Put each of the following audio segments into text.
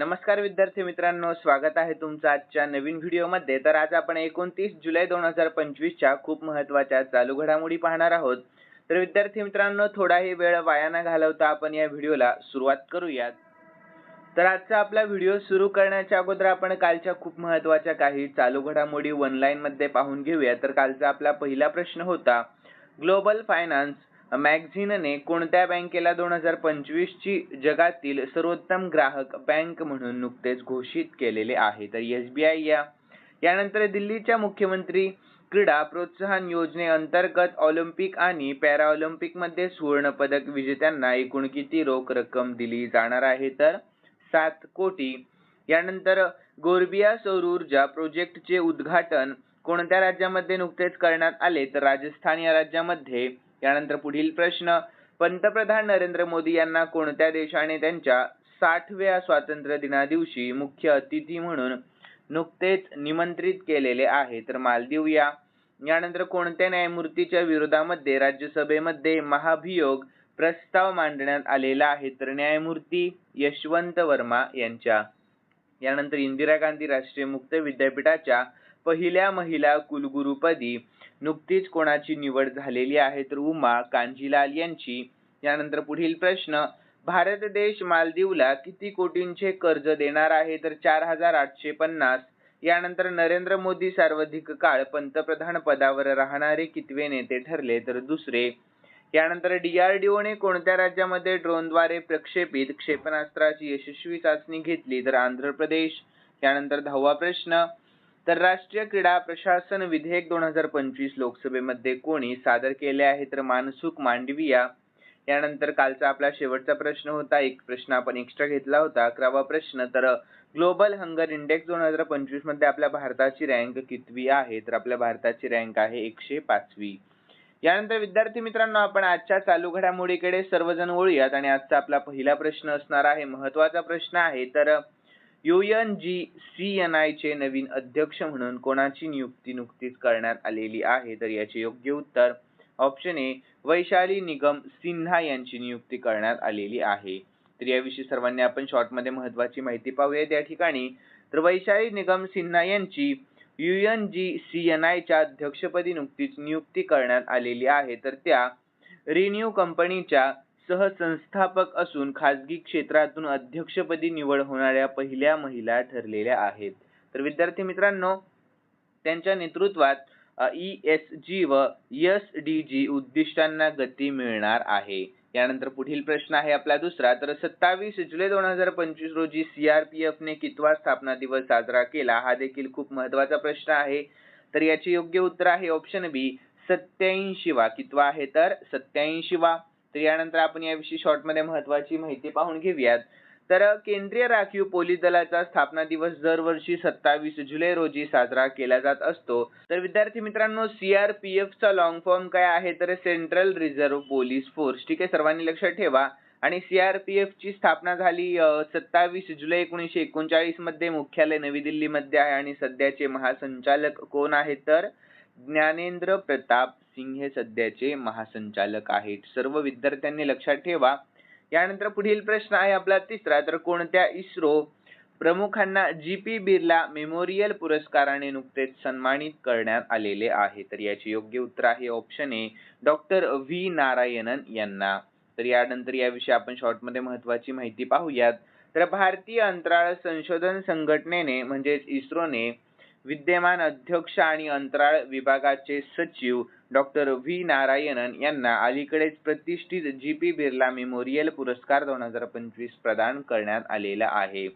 नमस्कार विद्यार्थी मित्रांनो स्वागत आहे तुमचं आजच्या नवीन व्हिडिओमध्ये. तर आज आपण एकोणतीस जुलै दोन हजार पंचवीसच्या खूप महत्त्वाच्या चालू घडामोडी पाहणार आहोत. तर विद्यार्थी मित्रांनो थोडाही वेळ वाया न घालवता आपण या व्हिडिओला सुरुवात करूयात. तर आजचा आपला व्हिडिओ सुरू करण्याच्या अगोदर आपण कालच्या खूप महत्त्वाच्या काही चालू घडामोडी ऑनलाईनमध्ये पाहून घेऊया. तर कालचा आपला पहिला प्रश्न होता ग्लोबल फायनान्स मॅगझिनने कोणत्या बँकेला दोन हजार पंचवीस ची जगातील सर्वोत्तम ग्राहक बँक म्हणून नुकतेच घोषित केलेले आहे? तर आय या. यानंतर दिल्लीच्या मुख्यमंत्री क्रीडा प्रोत्साहन योजनेअंतर्गत ऑलिम्पिक आणि पॅराऑलिम्पिकमध्ये सुवर्ण पदक विजेत्यांना एकूण किती रोख रक्कम दिली जाणार आहे? तर सात कोटी. यानंतर गोरबिया सौर ऊर्जा प्रोजेक्टचे उद्घाटन कोणत्या राज्यामध्ये नुकतेच करण्यात आले? तर राजस्थान या राज्यामध्ये यानंतर पुढील प्रश्न पंतप्रधान नरेंद्र मोदी यांना कोणत्या देशाने त्यांच्या साठव्या स्वातंत्र्य दिना दिवशी मुख्य अतिथी म्हणून नुकतेच निमंत्रित केलेले आहे? तर मालदीव या. यानंतर कोणत्या न्यायमूर्तीच्या विरोधामध्ये राज्यसभेमध्ये महाभियोग प्रस्ताव मांडण्यात आलेला आहे? तर न्यायमूर्ती यशवंत वर्मा यांच्या. यानंतर इंदिरा गांधी राष्ट्रीय मुक्त विद्यापीठाच्या पहिल्या महिला कुलगुरुपदी नुकतीच कोणाची निवड झालेली आहे तर उमा कांजीलाल यांची. यानंतर पुढील प्रश्न भारत देश मालदीवला किती कोटींचे कर्ज देणार आहे तर चार हजार आठशे पन्नास. यानंतर नरेंद्र मोदी सर्वाधिक काळ पंतप्रधान पदावर राहणारे कितवे नेते ठरले तर दुसरे. यानंतर डीआरडीओने कोणत्या राज्यामध्ये ड्रोनद्वारे प्रक्षेपित क्षेपणास्त्राची यशस्वी चाचणी घेतली तर आंध्र प्रदेश. यानंतर दहावा प्रश्न तर राष्ट्रीय क्रीडा प्रशासन विधेयक दोन हजार पंचवीस लोकसभेमध्ये कोणी सादर केले आहे तर मानसुख मांडविया. यानंतर कालचा आपला शेवटचा प्रश्न होता. एक प्रश्न आपण एक्स्ट्रा घेतला होता. अकरावा प्रश्न तर ग्लोबल हंगर इंडेक्स दोन हजार पंचवीसमध्ये आपल्या भारताची रँक कितवी आहे? तर आपल्या भारताची रँक आहे एकशे पाचवी. यानंतर विद्यार्थी मित्रांनो आपण आजच्या चालू घडामोडीकडे सर्वजण वळूयात. आणि आजचा आपला पहिला प्रश्न असणार आहे महत्त्वाचा प्रश्न आहे. तर आय चे नवीन अध्यक्ष म्हणून कोणाची नियुक्ती नुकतीच करण्यात आलेली आहे? तर याचे योग्य उत्तर ऑप्शन ए वैशाली निगम सिन्हा यांची नियुक्ती करण्यात आलेली आहे. तर याविषयी सर्वांनी आपण शॉर्टमध्ये महत्त्वाची महत्वाची माहिती पाहूया त्या ठिकाणी तर वैशाली निगम सिन्हा यांची U N G C N आयच्या अध्यक्षपदी नुकतीच नियुक्ती करण्यात आलेली आहे. तर त्या रिन्यू कंपनीच्या सहसंस्थापक असून खाजगी क्षेत्रातून अध्यक्षपदी निवड होणाऱ्या पहिल्या महिला ठरलेल्या आहेत. तर विद्यार्थी मित्रांनो त्यांच्या नेतृत्वात ई एस जी व यस डी जी उद्दिष्टांना गती मिळणार आहे. यानंतर पुढील प्रश्न आहे आपला दुसरा. तर सत्तावीस जुलै दोन हजार पंचवीस रोजी सीआरपीएफने कितवा स्थापना दिवस साजरा केला? हा देखील खूप महत्त्वाचा प्रश्न आहे. तर याचे योग्य उत्तर आहे ऑप्शन बी वा. कितवा आहे तर वा. तर यानंतर आपण याविषयी शॉर्टमध्ये महत्वाची माहिती पाहून घेऊयात. तर केंद्रीय राखीव पोलीस दलाचा स्थापना दिवस दरवर्षी सत्तावीस जुलै रोजी साजरा केला जात असतो. तर विद्यार्थी मित्रांनो सीआरपीएफचा लॉंग फॉर्म काय आहे? तर सेंट्रल रिझर्व्ह पोलीस फोर्स ठीक आहे? सर्वांनी लक्षात ठेवा. आणि सीआरपीएफ ची स्थापना झाली सत्तावीस जुलै एकोणीसशे एकोणचाळीसमध्ये मुख्यालय नवी दिल्ली मध्ये आहे. आणि सध्याचे महासंचालक कोण आहेत? तर ज्ञानेंद्र प्रताप सिंग हे सध्याचे महासंचालक आहेत. सर्व विद्यार्थ्यांनी लक्षात ठेवा. यानंतर पुढील प्रश्न आहे आपला तिसरा. तर कोणत्या इस्रो प्रमुखांना जी पी बिर्ला मेमोरियल पुरस्काराने नुकतेच सन्मानित करण्यात आलेले आहे? तर याचे योग्य उत्तर आहे option A doctor V Narayanan यांना. तर यानंतर याविषयी आपण शॉर्टमध्ये महत्त्वाची महत्वाची माहिती पाहूयात. तर भारतीय अंतराळ संशोधन संघटनेने म्हणजेच इस्रोने विद्यमान अध्यक्ष आणि अंतराळ विभागाचे सचिव डॉक्टर व्ही नारायणन यांना अलीकडेच प्रतिष्ठित जी पी बिर्ला मेमोरियल पुरस्कार दोन हजार पंचवीस प्रदान करण्यात आलेला आहे.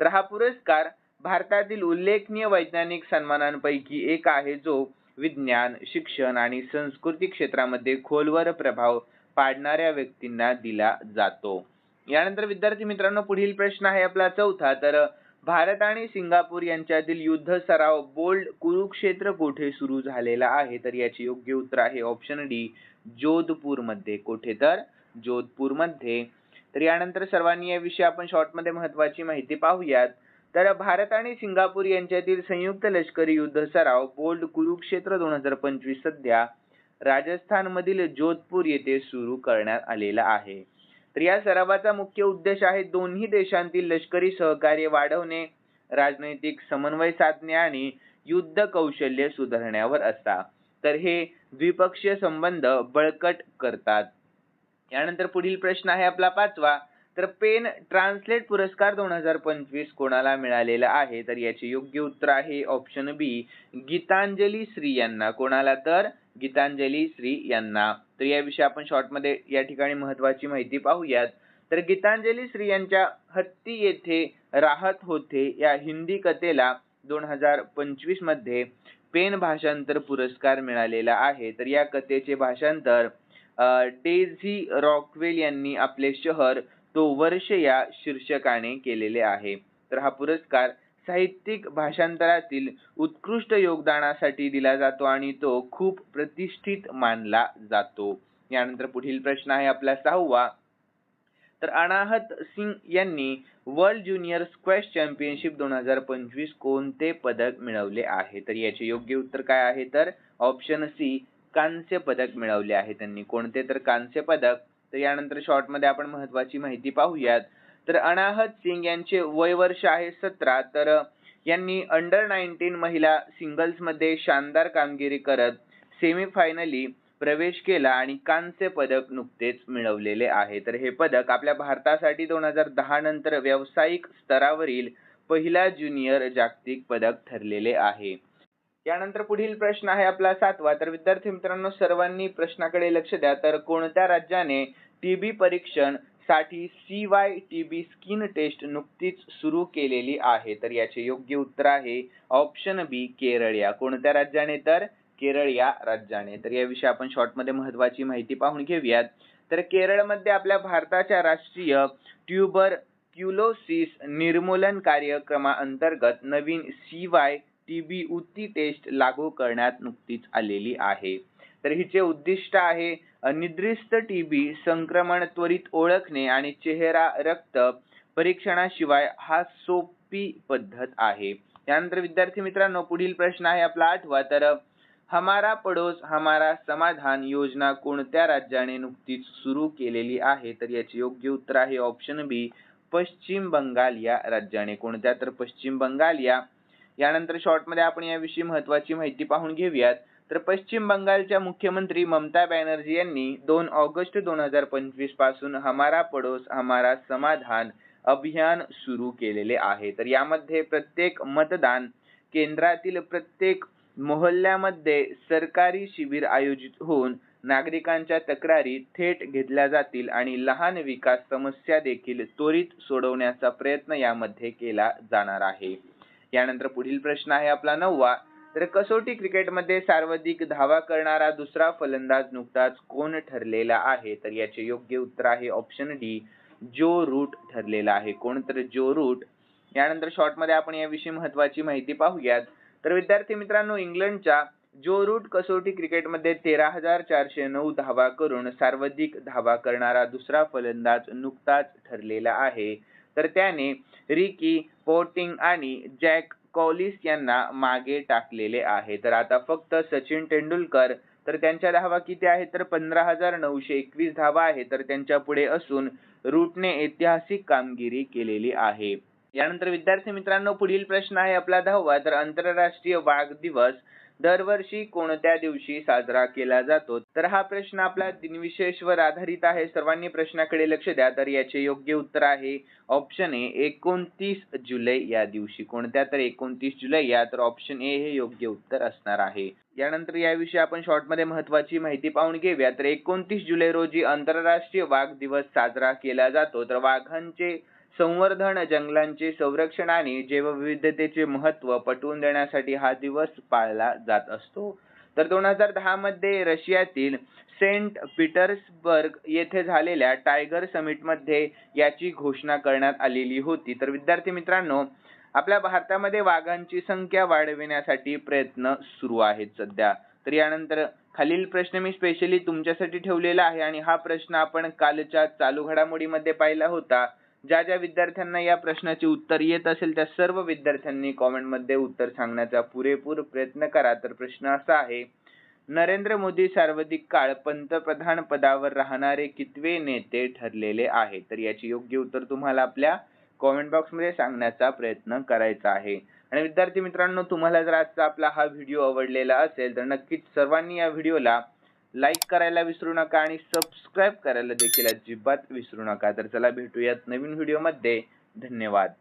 तर हा पुरस्कार भारतातील उल्लेखनीय वैज्ञानिक सन्मानांपैकी एक आहे जो विज्ञान शिक्षण आणि संस्कृती क्षेत्रामध्ये खोलवर प्रभाव पाडणाऱ्या व्यक्तींना दिला जातो. यानंतर विद्यार्थी मित्रांनो पुढील प्रश्न आहे आपला चौथा. तर भारत आणि सिंगापूर यांच्यातील युद्ध सराव बोल्ड कुरुक्षेत्र कोठे सुरू झालेला आहे? तर याचे योग्य उत्तर आहे ऑप्शन डी जोधपूरमध्ये कोठे तर? जोधपूरमध्ये तर यानंतर सर्वांनी याविषयी आपण शॉर्टमध्ये महत्वाची माहिती पाहूयात. तर भारत आणि सिंगापूर यांच्यातील संयुक्त लष्करी युद्ध सराव बोल्ड कुरुक्षेत्र दोन हजार पंचवीस सध्या राजस्थान मधील जोधपूर येथे सुरू करण्यात आलेला आहे. तर या सरावाचा मुख्य उद्देश आहे दोन्ही देशांतील लष्करी सहकार्य वाढवणे राजनैतिक समन्वय साधणे आणि युद्ध कौशल्य सुधारण्यावर असता. तर हे द्विपक्षीय संबंध बळकट करतात. यानंतर पुढील प्रश्न आहे आपला पाचवा. तर पेन ट्रान्सलेट पुरस्कार दोन हजार पंचवीस कोणाला मिळालेला आहे? तर याचे योग्य उत्तर आहे ऑप्शन बी गीतांजली श्री यांना. कोणाला तर? गीतांजली श्री यांना. तर याविषयी आपण शॉर्टमध्ये या ठिकाणी महत्वाची माहिती पाहूयात. तर गीतांजली श्री यांच्या हत्ती येथे राहत होते या हिंदी कथेला दोन हजार पंचवीसमध्ये पेन भाषांतर पुरस्कार मिळालेला आहे. तर या कथेचे भाषांतर डेझी रॉकवेल यांनी आपले शहर तो वर्ष या शीर्षकाने केलेले आहे. तर हा पुरस्कार साहित्यिक भाषांतरातील उत्कृष्ट योगदानासाठी दिला जातो आणि तो खूप प्रतिष्ठित मानला जातो. यानंतर पुढील प्रश्न आहे आपला सहावा. तर अनाहत सिंग यांनी वर्ल्ड ज्युनियर स्क्वॅश चॅम्पियनशिप दोन हजार पंचवीस कोणते पदक मिळवले आहे? तर याचे योग्य उत्तर काय आहे? तर ऑप्शन सी कांस्य पदक मिळवले आहे त्यांनी. कोणते? तर कांस्य पदक. तर यानंतर शॉर्टमध्ये आपण महत्वाची माहिती पाहूयात. तर अनाहत सिंग यांचे वय वर्ष आहे सतरा. तर यांनी अंडर नाईन्टीन महिला सिंगल्समध्ये शानदार कामगिरी करत सेमीफायनली प्रवेश केला आणि कांस्य पदक नुकतेच मिळवलेले आहे. तर हे पदक आपल्या भारतासाठी दोन हजार दहा नंतर व्यावसायिक स्तरावरील पहिला ज्युनियर जागतिक पदक ठरलेले आहे. यानंतर पुढील प्रश्न आहे आपला सातवा. तर विद्यार्थी मित्रांनो सर्वांनी प्रश्नाकडे लक्ष द्या. तर कोणत्या राज्याने टीबी परीक्षण साठी C Y T B skin test नुकतीच सुरू केलेली आहे. तर याचे योग्य उत्तर आहे ऑप्शन बी केरळ या कोणत्या राज्याने? तर केरळ या राज्याने. तर याविषयी आपण शॉर्टमध्ये महत्वाची माहिती पाहून घेऊयात. तर केरळमध्ये आपल्या भारताच्या राष्ट्रीय ट्युबर क्युलोसिस निर्मूलन कार्यक्रमाअंतर्गत नवीन सी वाय टी बी उती टेस्ट लागू करण्यात नुकतीच आलेली आहे. तर हिचे उद्दिष्ट आहे निद्रिस्त टीबी संक्रमण त्वरित ओळखणे आणि चेहरा रक्त परीक्षणाशिवाय हा सोपी पद्धत आहे. त्यानंतर विद्यार्थी मित्रांनो पुढील प्रश्न आहे आपला आठवा. तर हमारा पडोस हमारा समाधान योजना कोणत्या राज्याने नुकतीच सुरू केलेली आहे? तर याचे योग्य उत्तर आहे ऑप्शन बी पश्चिम बंगाल या राज्याने. कोणत्या? तर पश्चिम बंगाल या. यानंतर शॉर्टमध्ये आपण याविषयी महत्वाची माहिती पाहून घेऊयात. तर पश्चिम बंगालच्या मुख्यमंत्री ममता बॅनर्जी यांनी दोन ऑगस्ट दोन हजार पंचवीसपासून हमारा पडोस हमारा समाधान अभियान सुरू केलेले आहे. तर यामध्ये प्रत्येक मतदान केंद्रातील प्रत्येक मोहल्ल्यामध्ये सरकारी शिबिर आयोजित होऊन नागरिकांच्या तक्रारी थेट घेतल्या जातील आणि लहान विकास समस्या देखील त्वरित सोडवण्याचा प्रयत्न यामध्ये केला जाणार आहे. यानंतर पुढील प्रश्न आहे आपला नववा. तर कसोटी क्रिकेटमध्ये सर्वाधिक धावा करणारा दुसरा फलंदाज नुकताच कोण ठरलेला आहे? तर याचे योग्य उत्तर आहे ऑप्शन डी जो रूट ठरलेला आहे. कोण तर जो रूट यानंतर शॉर्टमध्ये आपण याविषयी महत्वाची माहिती पाहूयात. तर विद्यार्थी मित्रांनो इंग्लंडच्या जो रूट कसोटी क्रिकेटमध्ये तेरा हजार चारशे नऊ धावा करून सर्वाधिक धावा करणारा दुसरा फलंदाज नुकताच ठरलेला आहे. तर त्याने रिकी पोर्टिंग आणि जॅक कॉलिस यांना मागे टाकलेले आहे. तर आता फक्त सचिन तेंडुलकर तर त्यांच्या धावा किती आहेत? तर पंधरा हजार नऊशे एकवीस धावा आहे तर त्यांच्या पुढे असून रूटने ऐतिहासिक कामगिरी केलेली आहे. यानंतर विद्यार्थी मित्रांनो पुढील प्रश्न आहे आपला दहावा. तर आंतरराष्ट्रीय वाघ दिवस दरवर्षी कोणत्या दिवशी साजरा केला जातो? तर हा प्रश्न आपला दिनविशेषवर आधारित आहे. सर्वांनी प्रश्नाकडे लक्ष द्या. तर याचे योग्य उत्तर आहे ऑप्शन ए एकोणतीस जुलै या दिवशी. कोणत्या तर एकोणतीस जुलै या तर ऑप्शन ए हे योग्य उत्तर असणार आहे. यानंतर याविषयी आपण शॉर्टमध्ये महत्वाची माहिती पाहून घेऊया. तर एकोणतीस जुलै रोजी आंतरराष्ट्रीय वाघ दिवस साजरा केला जातो. तर वाघांचे संवर्धन जंगलांचे संरक्षण आणि जैवविविधतेचे महत्त्व पटवून देण्यासाठी हा दिवस पाळला जात असतो. तर दोन हजार दहा मध्ये रशियातील सेंट पीटर्सबर्ग येथे झालेल्या टायगर समिटमध्ये याची घोषणा करण्यात आलेली होती. तर विद्यार्थी मित्रांनो आपल्या भारतामध्ये वाघांची संख्या वाढविण्यासाठी प्रयत्न सुरू आहेत सध्या. तर यानंतर खालील प्रश्न मी स्पेशली तुमच्यासाठी ठेवलेला आहे आणि हा प्रश्न आपण कालच्या चालू घडामोडीमध्ये पाहिला होता. ज्या ज्या विद्यार्थ्यांना या प्रश्नाचे उत्तर येत असेल त्या सर्व विद्यार्थ्यांनी कॉमेंटमध्ये उत्तर सांगण्याचा पुरेपूर प्रयत्न करा. तर प्रश्न असा आहे नरेंद्र मोदी सर्वाधिक काळ पंतप्रधान पदावर राहणारे कितवे नेते ठरलेले आहे? तर याची योग्य उत्तर तुम्हाला आपल्या कॉमेंट बॉक्समध्ये सांगण्याचा प्रयत्न करायचा आहे. आणि विद्यार्थी मित्रांनो तुम्हाला जर आजचा आपला हा व्हिडिओ आवडलेला असेल तर नक्कीच सर्वांनी या व्हिडिओला लाईक करायला विसरू नका आणि सबस्क्राईब करायला देखील अजिबात विसरू नका. तर चला भेटूयात नवीन व्हिडिओमध्ये. धन्यवाद.